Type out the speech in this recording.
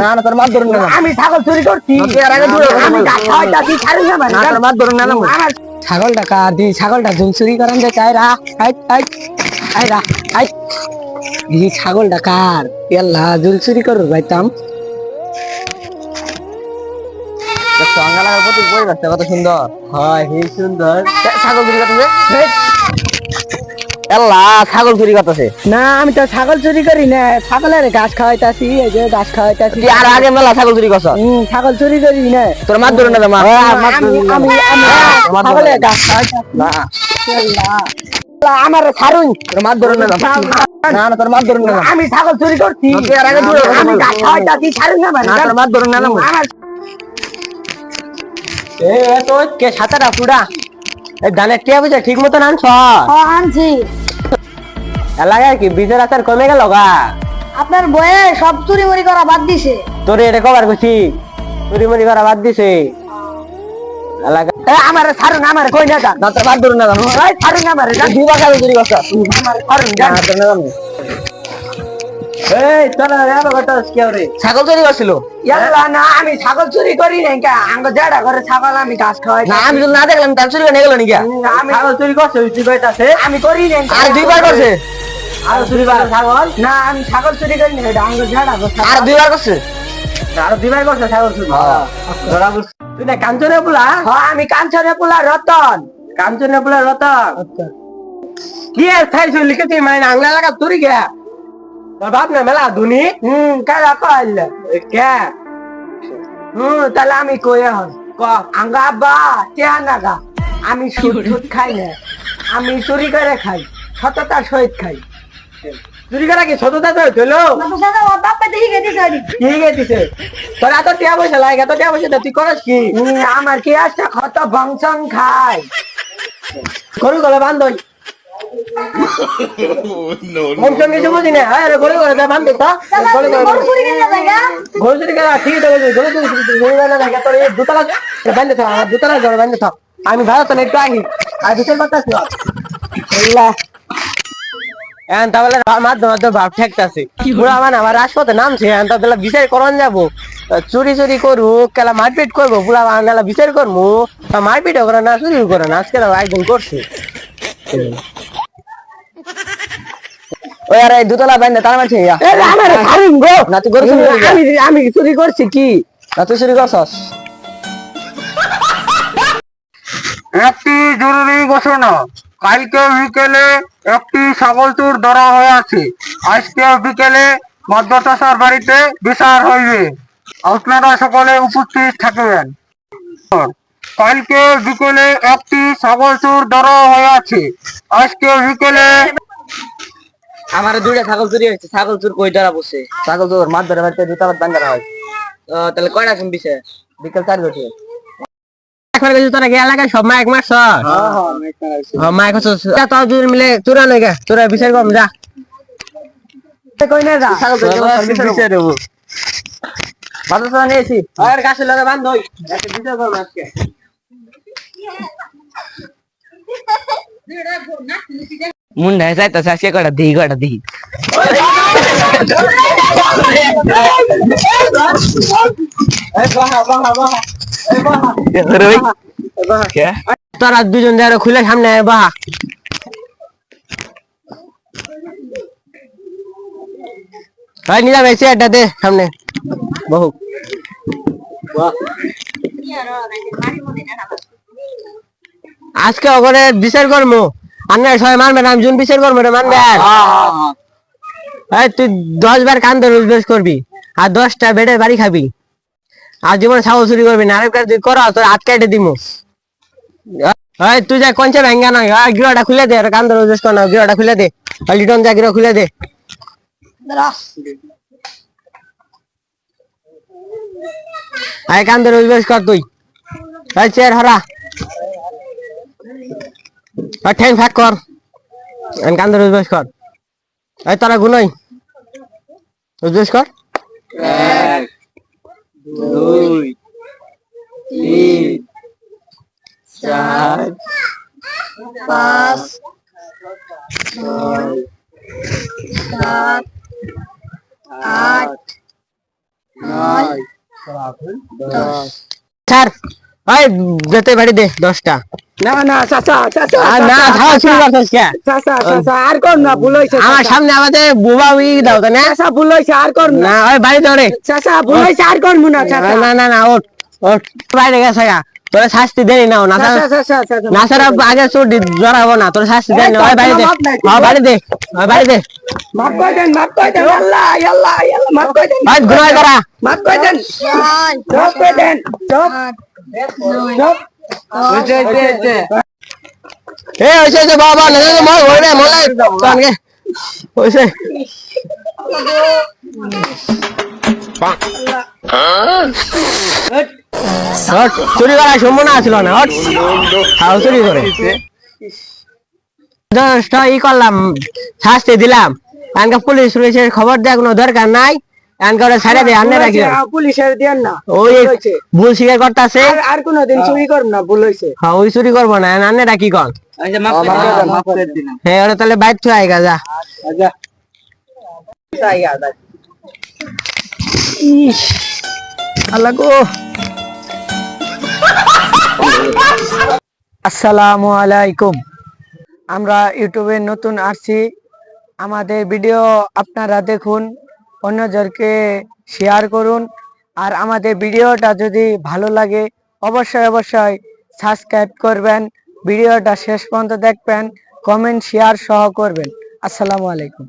না না তোর মাত ধরুন না আমি ছাগল চুরি করছি। এর আগে আমি বল। গাছ খাওয়াইতাছি ছাড়ুন না না তোর মাত ধরুন না না আমার ছাগলটা কার দি ছাগলটা ঝুল চুরি করেন যে চাইরা আই আই আই রা আই। দি ছাগলটা কার ইয়াল্লা ঝুল চুরি করব ভাইতাম। তোর লাগার প্রতি বই রাখতে কত সুন্দর। হয় হে সুন্দর। ছাগল চুরি করতেছে এল্লা ছাগল চুরি করতেছে। না আমি তো ছাগল চুরি করি না ছাগলের ঘাস খাওয়াইতাছি এই যে ঘাস খাওয়াইতাছি। তুই আর আগে মেলা ছাগল চুরি করছ? হুম, ছাগল চুরি করি না। তোর মাত ধরুন না মা। আমি আমি আমি ছাগলের। ঘাস খাওয়াইতাছি। না। আমার ছাড়ুন। তোর মাত ধরুন না না না তোর মাত ধরুন না আমি ছাগল চুরি করছি। তুই এর আগে কথা আমি। ঘাস খাওয়াইতাছি ছাড়ুন না না তোর মাত ধরুন না আমার এ তো কে সাতারা পুরা? এই ধানের টিয়া বুঝে ঠিক মতন আনছ আনছি। এলাকায় কি বীজের আচার কমে গেল গা? আপনার বয়ে সব চুরি মুড়ি করা বাদ দিছে। তোর এটা কবার করছি চুরি মুড়ি করা বাদ দিছে। এলাকা এ, আমার ছাড়ুন আমার কই না যান। না ধরুন না জানো এই ছাড়ুন আমার বাঘা চুরি করছ? আমার ছাড়ুন যান। না তোর না জানো এই তোরা রে বাবা কি রে ছাগল চুরি করছিল? ইয়াল্লা না আমি ছাগল চুরি করি নাই কা। আঙ্গ জেডা করে ছাগল আমি ঘাস খাওয়াই না আমি তো না দেখলাম তার চুরি করে গেল নাকি? আমি ছাগল চুরি করছে তুই কইতাছে আমি করি নাই আর দুইবার করছে? আর ছাগল? না আমি ছাগল চুরি করি নাই এটা আঙ্গ জেডা করে আর দুইবার করছে? আর দুইবার করছে ছাগল চুরি। ধরা পড়ছে। তুই না কাঞ্চনে পোলা? হ্যাঁ আমি কাঞ্চনে পোলা রতন। কাঞ্চনে পোলা রতন। কি আর মানে আংলা লাগা তুরি গে? তোর বাপ না মেলা ধুনি? হুম কারা কইল কে? হুম তাহলে আমি কই হন ক? আঙ্গ আমি সুদ খাই না। আমি চুরি করে খাই সততার সহিত খাই। চুরি করা কি তো হইল বাবু দাদা ও বাপ্পা দেখি গেছি সরি ঠিক আছে তোর এত টিয়া পয়সা লাগে এত টিয়া পয়সা তুই করিস কি হুম, আমার কি আছে কত বংশন খাই গরু গলে বান্ধই মন সঙ্গে যে বুঝি না আরে গরু গলে বান্ধ তো দাদা গরু তুমি গলে গরু চুরি করে জায়গা গরু চুরি করা ঠিক আছে গরু চুরি গরু গলে লাগে তোর এই দুতলা বান্ধে থাক আমার দুতলা ঘর বান্ধে থাক আমি একটু আর বাতাস এখন তাহলে মাধ্যমে মাধ্যমে ভাব ঠেকতেছে। পুরা মানে আমার রাজপথে নামছে এখন তাহলে বিচার করন যাব। চুরি চুরি করব কেলা মারপিট করব পুরা বাংলা বিচার করব মারপিট করে না চুরি করে না আজকে একদিন করছে। ওই আরে দুতলা বাইন্দে তার মারছে আমার গো! না তুই করবি? আমি আমি চুরি করছি কি? না তুই চুরি করছস? একটি জরুরি ঘোষণা। কালকে বিকেলে একটি ছাগল চোর ধরা হয়ে আছে। আজকে বিকেলে মধ্যচাষার বাড়িতে বিচার হইবে। আপনারা সকলে উপস্থিত থাকবেন। কালকে বিকেলে একটি ছাগল চোর ধরা হয়ে আছে। আজকে বিকেলে আমার দুইটা ছাগল চুরি হয়েছে। ছাগল চুর কই ধরা বসে ছাগল চোর মাছ ধরে বাড়িতে দান করা হয়। তাহলে কয়টা শুন বিছে বিকেল চার ঘটি এখন কিছু তোরা গিয়ে এলাকায় সব মাইক মারছ মাইক হচ্ছে তোর দুজন মিলে চোরা নয় গে তোরা বিচার কম যা। কই না যা। বিচার দেবো ভালো তো নিয়েছি। আর গাছের লগে বান্ধ হই একটা বিচার করব আজকে। মুন্ডা যাইতাছে আজকে কটা দিই কটা দিই? তোরা দুজন যারা খুলে সামনে বাহা। ভাই নিলাম এই চেয়ারটা দে সামনে। বহু। আজকে ওখানে বিচার করব আন্না সবাই মানবে না আমি জুন বিচার করব রে মানবে। এই তুই দশ বার কান ধরে উঠবেস করবি আর দশটা বেডের বাড়ি খাবি। আর জীবনে ছাগল চুরি করবি না। আরেকবার তুই করা তোর হাত কেটে দিমু। এই তুই যা কঞ্চে ভেঙ্গা না। গিরোটা খুলে দে আর কান ধরে কর না। গিরোটা খুলে দে আর লিটন যা গিরো খুলে দে। আয় কান ধরে কর তুই। এই চেয়ার হরা আর ঠ্যাং ফাঁক কর। আর কান ধরে উঠবেস কর। এই তারা গুনই। উঠবেস কর। দুই তিন চার পাঁচ ছয় সাত আট নয় দশ। স্যার ওই যেতে বাড়ি দে দশটা না না চাচা চাচা আর না চাচা, খাওয়া শুরু চাচা, করছিস কে চাচা চাচা আর কর না ভুল আমার সামনে আমাদের বুবা উই দাও তো না চাচা ভুল হয়েছে আর কর না না ওই বাড়ি দৌড়ে চাচা ভুল হয়েছে আর করব না চাচা না না না ওঠ ওঠ বাইরে গেছে গা তোর শাস্তি দেরি নাও না না স্যার আগে চোর জড়াবো না তোর শাস্তি দেরি না ওই বাড়ি দে বাড়ি দে বাড়ি দে মাফ করে দেন মাফ করে দেন আল্লাহ আল্লাহ আল্লাহ মাফ করে দেন ওই ঘুমাই করা মাফ করে দেন মাফ করে দেন চুপ আট চুপ না কানকে চুরি সম্ভাবনা আছিল না হট হাও চুরি করে ই করলাম শাস্তি দিলাম এনকা পুলিশ পুলিশের খবর দেওয়ার কোনো দরকার নাই এনকা ওরা ছাড়ে দিয়ে রাখি। পুলিশের দেন না ওই ভুল স্বীকার করতেছে? আর আর কোনোদিন চুরি করব না ভুল হ্যাঁ ওই চুরি করব না আনে রাখি কন। মাফ করে দেন হ্যাঁ ওরা তাহলে বাইর থুয়ে আইগা যা। আল্লাহ গো। আসসালামু আলাইকুম। আমরা ইউটিউবে নতুন আসছি। আমাদের ভিডিও আপনারা দেখুন। অন্যজনকে শেয়ার করুন। আর আমাদের ভিডিওটা যদি ভালো লাগে, অবশ্যই অবশ্যই সাবস্ক্রাইব করবেন। ভিডিওটা শেষ পর্যন্ত দেখবেন কমেন্ট শেয়ার সহ করবেন। আসসালামু আলাইকুম।